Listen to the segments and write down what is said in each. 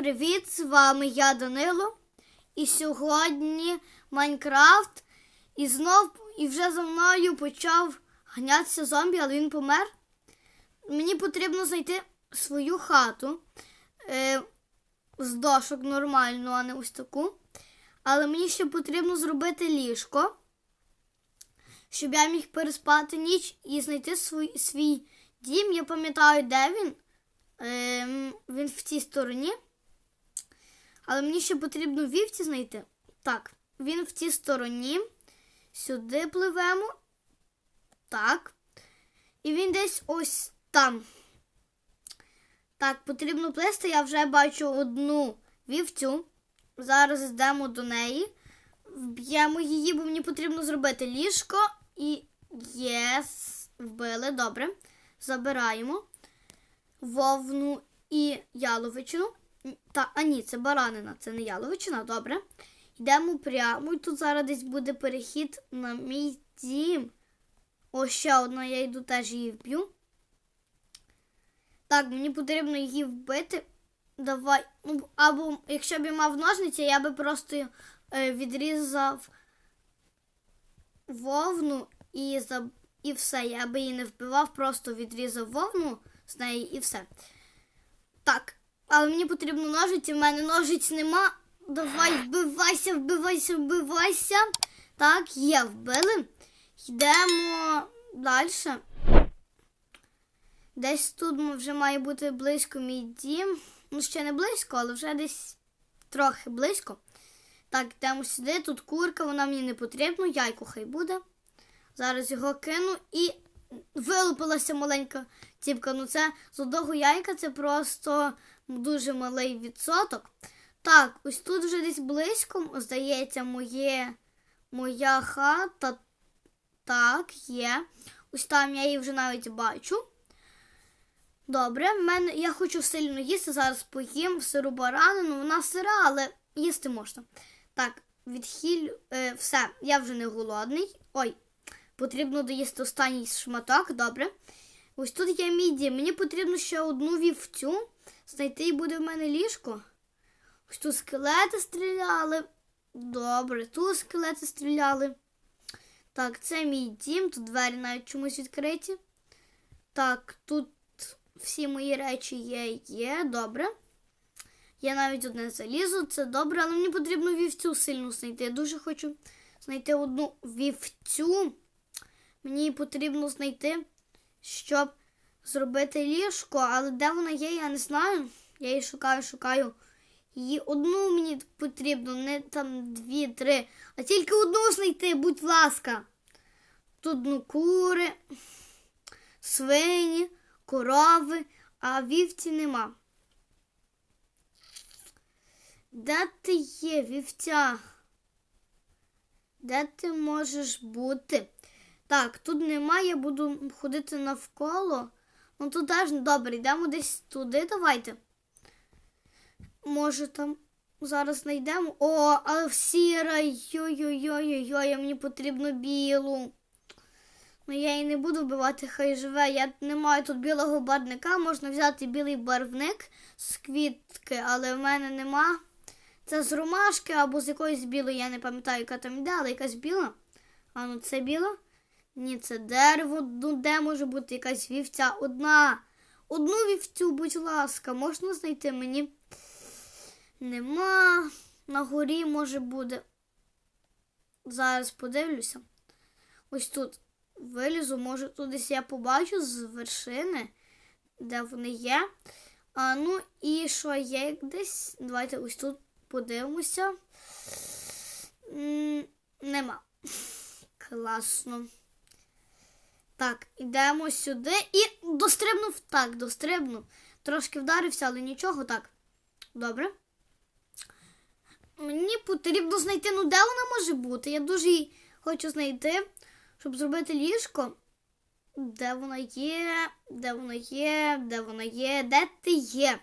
привіт! З вами я Данило. І сьогодні Майнкрафт. І знов і вже за мною почав ганятися зомбі, але він помер. Мені потрібно знайти свою хату е, з дошок нормальну, а не ось таку. Але мені ще потрібно зробити ліжко, щоб я міг переспати ніч і знайти свій, свій дім. Я пам'ятаю, де він. Ем, він в цій стороні. Але мені ще потрібно вівці знайти. Так, він в цій стороні. Сюди пливемо. Так. І він десь ось там. Так, потрібно плисти. Я вже бачу одну вівцю. Зараз йдемо до неї. Вб'ємо її, бо мені потрібно зробити ліжко. І єс, вбили, добре. Забираємо вовну і яловичину. Та, а ні, це баранина, це не яловичина, добре. Йдемо прямо, і тут зараз десь буде перехід на мій дім. О, ще одна, я йду теж її вб'ю. Так, мені потрібно її вбити. Давай. Ну, або якщо б я мав ножниці, я би просто е, відрізав вовну і, за... і все. Я би її не вбивав, просто відрізав вовну з неї і все. Так, але мені потрібно ножиці, в мене ножиць нема. Давай, вбивайся, вбивайся, вбивайся. Так, є, вбили. Йдемо далі. Десь тут вже має бути близько мій дім. Ну, ще не близько, але вже десь трохи близько. Так, йдемо сюди, тут курка, вона мені не потрібна, яйко хай буде. Зараз його кину і вилупилася маленька ціпка. Ну це з одного яйка це просто дуже малий відсоток. Так, ось тут вже десь близько, здається, моє, моя хата. Так, є. Ось там я її вже навіть бачу. Добре, мене, я хочу сильно їсти, зараз поїм сиру баранину, вона сира, але їсти можна. Так, відхилю, е, все, я вже не голодний. Ой, потрібно доїсти останній шматок, добре. Ось тут є мій дім. Мені потрібно ще одну вівцю. Знайти і буде в мене ліжко. Ось тут скелети стріляли. Добре, тут скелети стріляли. Так, це мій дім, тут двері навіть чомусь відкриті. Так, тут всі мої речі є, є, добре. Я навіть одне залізу, це добре, але мені потрібно вівцю сильно знайти. Я дуже хочу знайти одну вівцю. Мені потрібно знайти, щоб зробити ліжко, але де вона є, я не знаю. Я її шукаю, шукаю. Її одну мені потрібно, не там дві, три, а тільки одну знайти, будь ласка. Тут ну, кури, свині, корови, а вівці нема. Де ти є, вівця? Де ти можеш бути? Так, тут немає, буду ходити навколо. Ну тут теж добре, йдемо десь туди, давайте. Може там зараз знайдемо. О, в сіра. Йой-йой-йой-йой, мені потрібно білу. Ну я її не буду вбивати, хай живе. Я не маю тут білого барвника, можна взяти білий барвник з квітки, але в мене нема. Це з ромашки або з якоїсь білої, я не пам'ятаю, яка там йде, але якась біла. А ну це біла? Ні, це дерево. Ну, де може бути якась вівця? Одна. Одну вівцю, будь ласка, можна знайти мені? Нема. На горі може буде. Зараз подивлюся. Ось тут вилізу, може тут десь я побачу з вершини, де вони є. А, Ну і що є десь? Давайте ось тут подивимося. Нема. Класно. Так, йдемо сюди і дострибнув. Так, дострибнув. Трошки вдарився, але нічого. Так. Добре. Мені потрібно знайти, ну де вона може бути? Я дуже її хочу знайти, щоб зробити ліжко. Де вона є? Де вона є? Де вона є? Де ти є?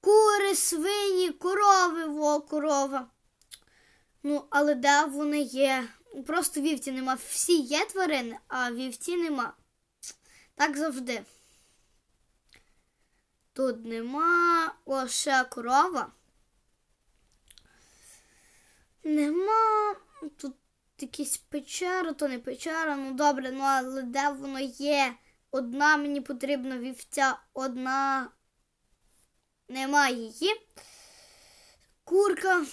Кури, свині, корови, во, корова. Ну, але де вони є? Просто вівці нема. Всі є тварини, а вівці нема. Так завжди. Тут нема. Ще корова. Нема. Тут якісь печера, то не печера. Ну добре, ну але де воно є? Одна мені потрібна вівця, одна нема її. Курка,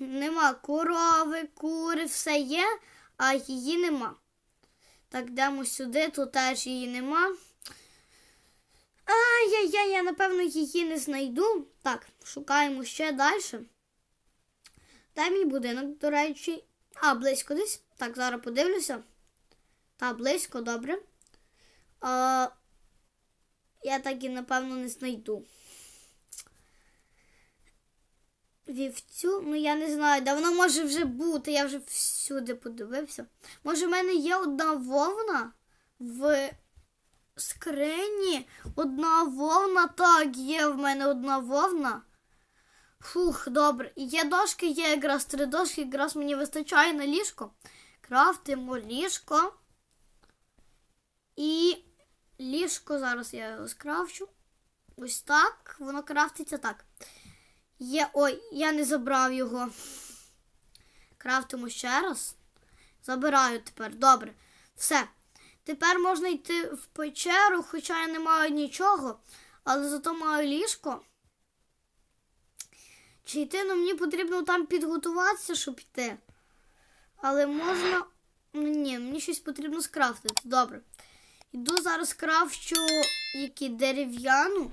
нема корови, кури, все є, а її нема. Так, йдемо сюди, тут теж її нема. Ай-яй-яй, я напевно її не знайду. Так, шукаємо ще далі. Дай мій будинок, до речі. А, близько десь. Так, зараз подивлюся. Та, близько, добре. А, я так і, напевно, не знайду. Вівцю, ну я не знаю, де вона може вже бути. Я вже всюди подивився. Може, в мене є одна вовна в скрині. Одна вовна. Так, є в мене одна вовна. Фух, добре. Є дошки, є якраз три дошки, якраз мені вистачає на ліжко. Крафтимо ліжко. І ліжко зараз я його скрафчу. Ось так. Воно крафтиться так. Є. Ой, я не забрав його. Крафтимо ще раз. Забираю тепер. Добре. Все. Тепер можна йти в печеру, хоча я не маю нічого, але зато маю ліжко. Чи йти, ну мені потрібно там підготуватися, щоб йти. Але можна. Ні, мені щось потрібно скрафтити. Добре. Йду зараз крафчу які дерев'яну.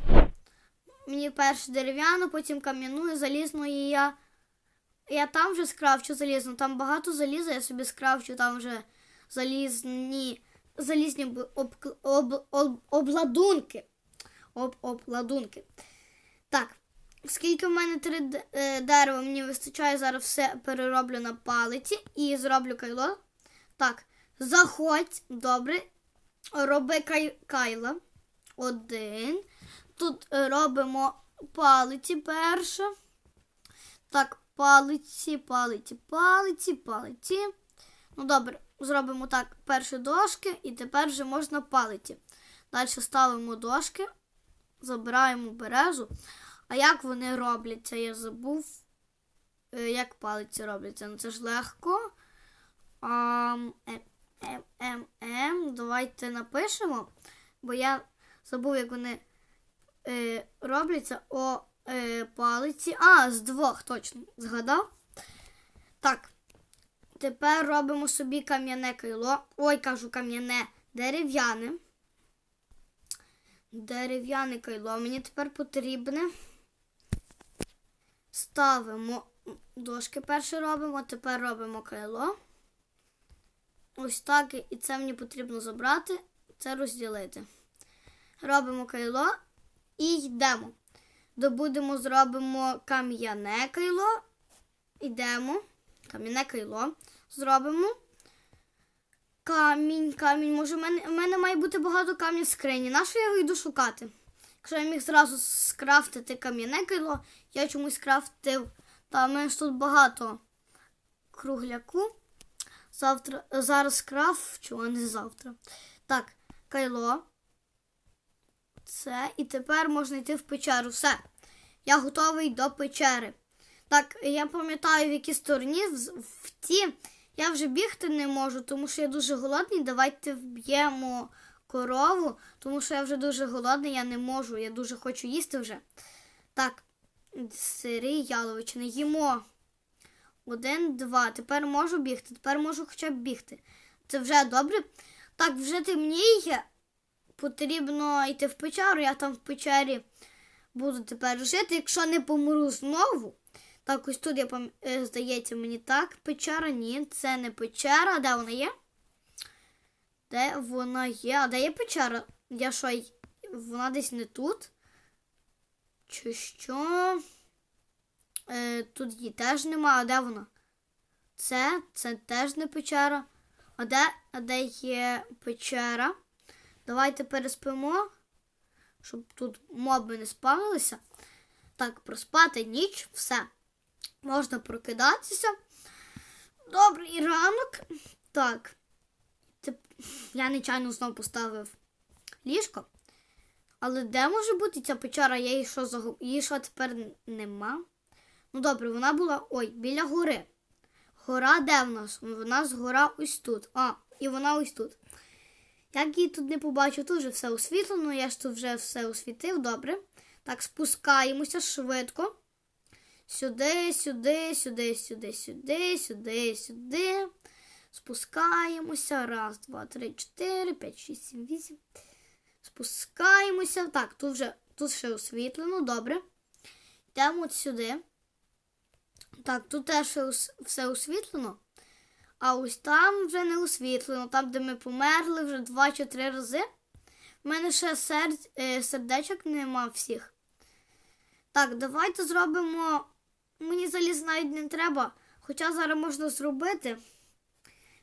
Мені перше дерев'яну, потім кам'яну і залізну і я. Я там вже скрафчу залізну. Там багато заліза, я собі скрафчу там вже залізні. Залізні об, об, об, обладунки. Об, обладунки. Так. Оскільки в мене три е, дерева, мені вистачає, зараз все перероблю на палиці і зроблю кайло. Так, заходь, добре. Роби кай, кайла. Один. Тут е, робимо палиці перше. Так, палиці, палиці, палиці, палиці. Ну, добре, зробимо так перші дошки, і тепер вже можна палиці. Далі ставимо дошки, забираємо березу. А як вони робляться? Я забув, е, як палиці робляться. Ну це ж легко. Ам, ем, ем, ем, ем. Давайте напишемо, бо я забув, як вони е, робляться. О е, палиці. А, з двох точно згадав. Так. Тепер робимо собі кам'яне кайло. Ой, кажу кам'яне дерев'яне. Дерев'яне кайло мені тепер потрібне. Ставимо дошки перше робимо, тепер робимо кайло. Ось так, і це мені потрібно забрати, це розділити. Робимо кайло і йдемо. Добудемо, зробимо кам'яне кайло. Йдемо. Кам'яне кайло зробимо. Камінь, камінь. Може, в мене, в мене має бути багато камінь в скрині. Нащо я його йду шукати? Якщо я міг зразу скрафтити кам'яне кайло, я чомусь скрафтив. Та в мене ж тут багато кругляку. Завтра, зараз крафчу, а не завтра. Так, кайло. Це. І тепер можна йти в печеру. Все. Я готовий до печери. Так, я пам'ятаю, в якій стороні, в, ті. Я вже бігти не можу, тому що я дуже голодний. Давайте вб'ємо корову, тому що я вже дуже голодний, я не можу, я дуже хочу їсти вже. Так, сирий яловичини їмо. Один, два. Тепер можу бігти. Тепер можу хоча б бігти. Це вже добре. Так, вже темніє. Потрібно йти в печеру. Я там в печері буду тепер жити, якщо не помру знову. Так, ось тут я е, здається мені так. Печера, ні, це не печера. Де вона є? Де вона є? А де є печера? Я що, вона десь не тут? Чи що? Е, тут її теж нема, а де вона? Це, це теж не печера. А де, а де є печера? Давайте переспимо, щоб тут моби не спавнилися. Так, проспати ніч, все. Можна прокидатися. Добрий ранок. Так. Я нечайно знову поставив ліжко. Але де може бути ця печера? Я її що загуб... Її що тепер нема? Ну добре, вона була. Ой, біля гори. Гора де в нас? У нас гора ось тут. А, і вона ось тут. Як її тут не побачу, тут вже все освітлено, я ж тут вже все освітив, добре. Так, спускаємося швидко. Сюди, сюди, сюди, сюди, сюди, сюди, сюди. Спускаємося. Раз, два, три, чотири, п'ять, шість, сім, вісім. Спускаємося. Так, тут вже тут ще освітлено, добре. Йдемо от сюди. Так, тут теж все освітлено. А ось там вже не освітлено, там, де ми померли вже два чи три рази. У мене ще серд... е, сердечок нема всіх. Так, давайте зробимо. Мені заліз навіть не треба. Хоча зараз можна зробити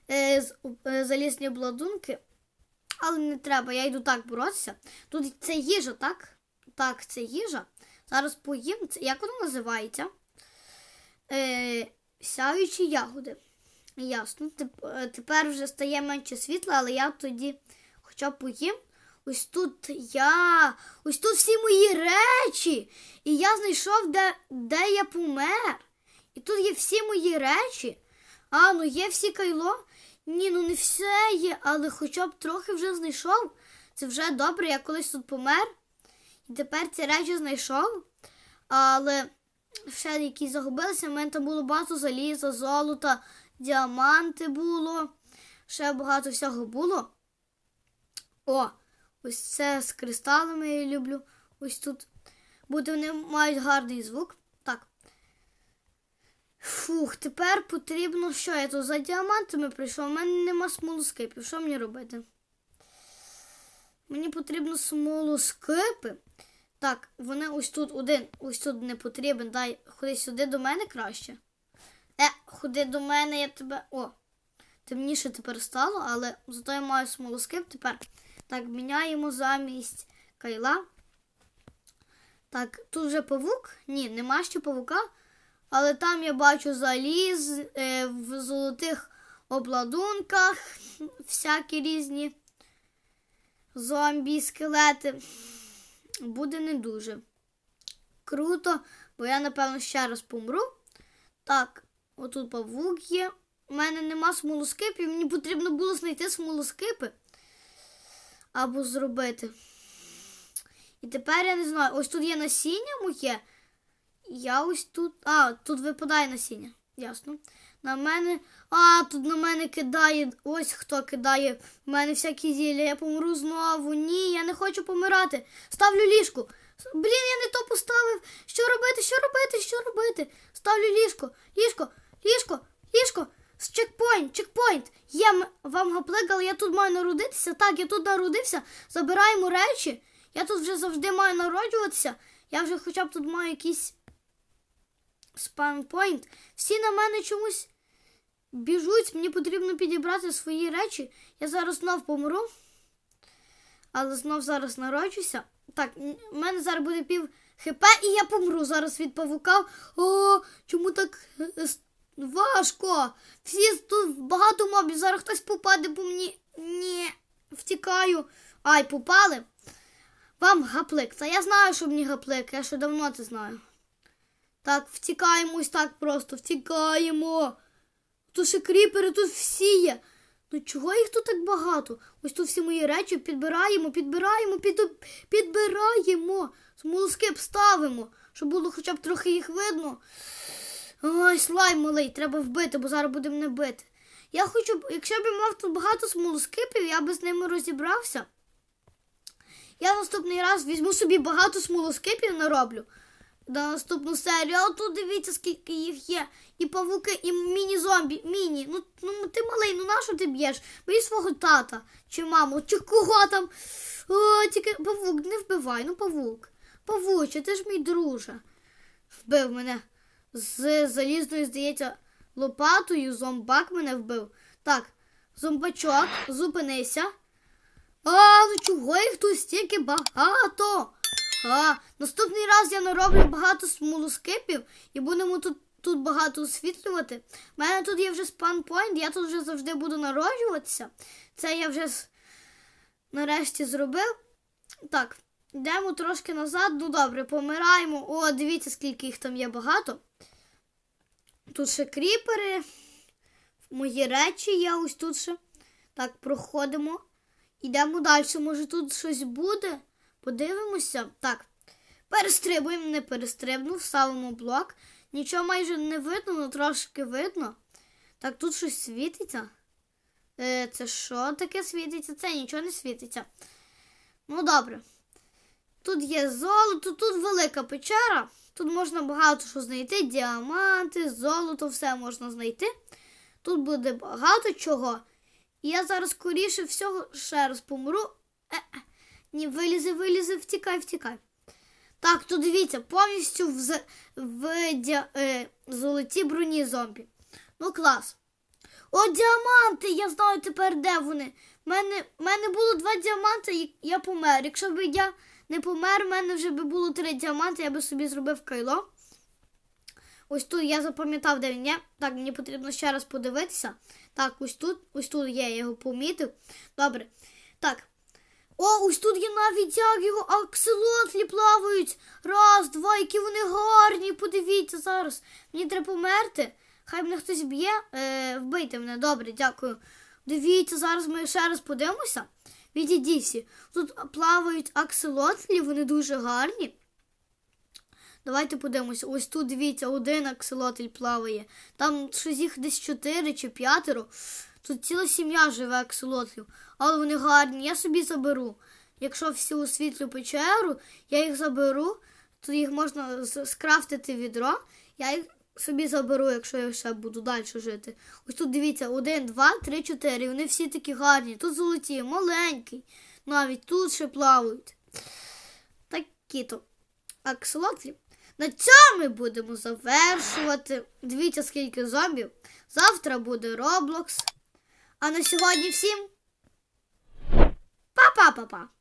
е, е, залізні обладунки. Але не треба, я йду так боротися. Тут це їжа, так? Так, це їжа. Зараз поїм. Як воно називається? Е, сяючі ягоди. Ясно. Е, Тепер вже стає менше світла, але я тоді хоча б поїм. Ось тут я, ось тут всі мої речі. І я знайшов, де, де я помер. І тут є всі мої речі. А, ну є всі кайло. Ні, ну не все є, але хоча б трохи вже знайшов. Це вже добре, я колись тут помер. І тепер ці речі знайшов. Але ще якісь загубилися. У мене там було багато заліза, золота, діаманти було. Ще багато всього було. О, ось це з кристалами я люблю. Ось тут. Буде вони мають гарний звук. Так. Фух, тепер потрібно, що я тут за діамантами прийшов. У мене нема смолоскипів. Що мені робити? Мені потрібно смолоскипи. Так, вони ось тут один, ось тут не потрібен. Дай, ходи сюди до мене краще. Е, ходи до мене, я тебе. О, темніше тепер стало, але зато я маю смолоскип тепер. Так, міняємо замість кайла. Так, тут вже павук. Ні, нема ще павука. Але там я бачу заліз е, в золотих обладунках, всякі різні зомбі, скелети. Буде не дуже круто, бо я, напевно, ще раз помру. Так, отут павук є. У мене нема смолоскипів, мені потрібно було знайти смолоскипи або зробити. І тепер я не знаю, ось тут є насіння моє. Я ось тут. А, тут випадає насіння. Ясно. На мене. А, тут на мене кидає. Ось хто кидає. В мене всякі зілля. Я помру знову. Ні, я не хочу помирати. Ставлю ліжку. Блін, я не то поставив. Що робити? Що робити? Що робити? Ставлю ліжко. Ліжко, ліжко, ліжко. Чекпоінт, чекпоінт. М- вам гаплик, але я тут маю народитися. Так, я тут народився. Забираємо речі. Я тут вже завжди маю народжуватися. Я вже хоча б тут маю якийсь спанпойнт. Всі на мене чомусь біжуть. Мені потрібно підібрати свої речі. Я зараз знов помру. Але знов зараз народжуся. Так, в мене зараз буде пів хп, і я помру зараз від павука. О, чому так е, с- важко? Всі тут багато мобів. Зараз хтось попаде по мені. Ні, втікаю. Ай, попали. Вам гаплик. Та я знаю, що мені гаплик, я ще давно це знаю. Так, втікаємо ось так просто, втікаємо. Тут ще кріпери, тут всі є. Ну чого їх тут так багато? Ось тут всі мої речі підбираємо, підбираємо, під, підбираємо. Смолоскип ставимо, щоб було хоча б трохи їх видно. Ой, слайм малий, треба вбити, бо зараз будемо не бити. Я хочу, якщо б я мав тут багато смолоскипів, я би з ними розібрався. Я наступний раз візьму собі багато смолоскипів нароблю на наступну серію. А тут дивіться, скільки їх є. І павуки, і міні-зомбі. Міні. Ну, ну ти малий, ну нащо ти б'єш? Бий свого тата чи маму, чи кого там. О, тільки павук, не вбивай, ну павук. Павуче, ти ж мій друже. Вбив мене з залізною, здається, лопатою. Зомбак мене вбив. Так, зомбачок, зупинися. А, ну чого їх тут стільки багато? А, наступний раз я нароблю багато смолоскипів і будемо тут, тут багато освітлювати. У мене тут є вже спанпойнт, я тут вже завжди буду народжуватися. Це я вже нарешті зробив. Так, Йдемо трошки назад. Ну добре, помираємо. О, дивіться, скільки їх там є багато. Тут ще кріпери. Мої речі є ось тут ще. Так, проходимо. Йдемо далі. Може тут щось буде? Подивимося. Так. Перестрибуємо, не перестрибнув, ставимо блок. Нічого майже не видно, але трошки видно. Так, тут щось світиться. Е, це що таке світиться? Це нічого не світиться. Ну, добре. Тут є золото, тут велика печера. Тут можна багато що знайти. Діаманти, золото, все можна знайти. Тут буде багато чого. І я зараз скоріше всього ще раз помру. Е-е. Ні, вилізи, вилізи, втікай, втікай. Так, то дивіться, повністю в, з- в дя, е, золотій броні зомбі. Ну, клас. О, діаманти! Я знаю тепер, де вони. В мене, мене було два діаманти, і я помер. Якщо б я не помер, в мене вже би було три діаманти, я би собі зробив кайло. Ось тут я запам'ятав, де він є. Так, мені потрібно ще раз подивитися. Так, ось тут, ось тут є, я його помітив. Добре. Так. О, ось тут є навіть як його акселотлі плавають. Раз, два, які вони гарні. Подивіться зараз. Мені треба померти. Хай мене хтось б'є. Е, вбийте мене, добре, дякую. Дивіться, зараз ми ще раз подивимося. Відійдіть всі. Тут плавають акселотлі, вони дуже гарні. Давайте подивимося. Ось тут дивіться, один акселотль плаває. Там щось їх десь чотири чи п'ятеро. Тут ціла сім'я живе акселотлів. Але вони гарні, я собі заберу. Якщо всі освітлю печеру, я їх заберу, то їх можна скрафтити відро. Я їх собі заберу, якщо я ще буду далі жити. Ось тут дивіться, один, два, три, чотири. Вони всі такі гарні. Тут золоті, маленький. Навіть тут ще плавають. Такі то акселотлі. На цьому ми будемо завершувати. Дивіться, скільки зомбів. Завтра буде Роблокс. А на сьогодні всім. Па-па-па-па!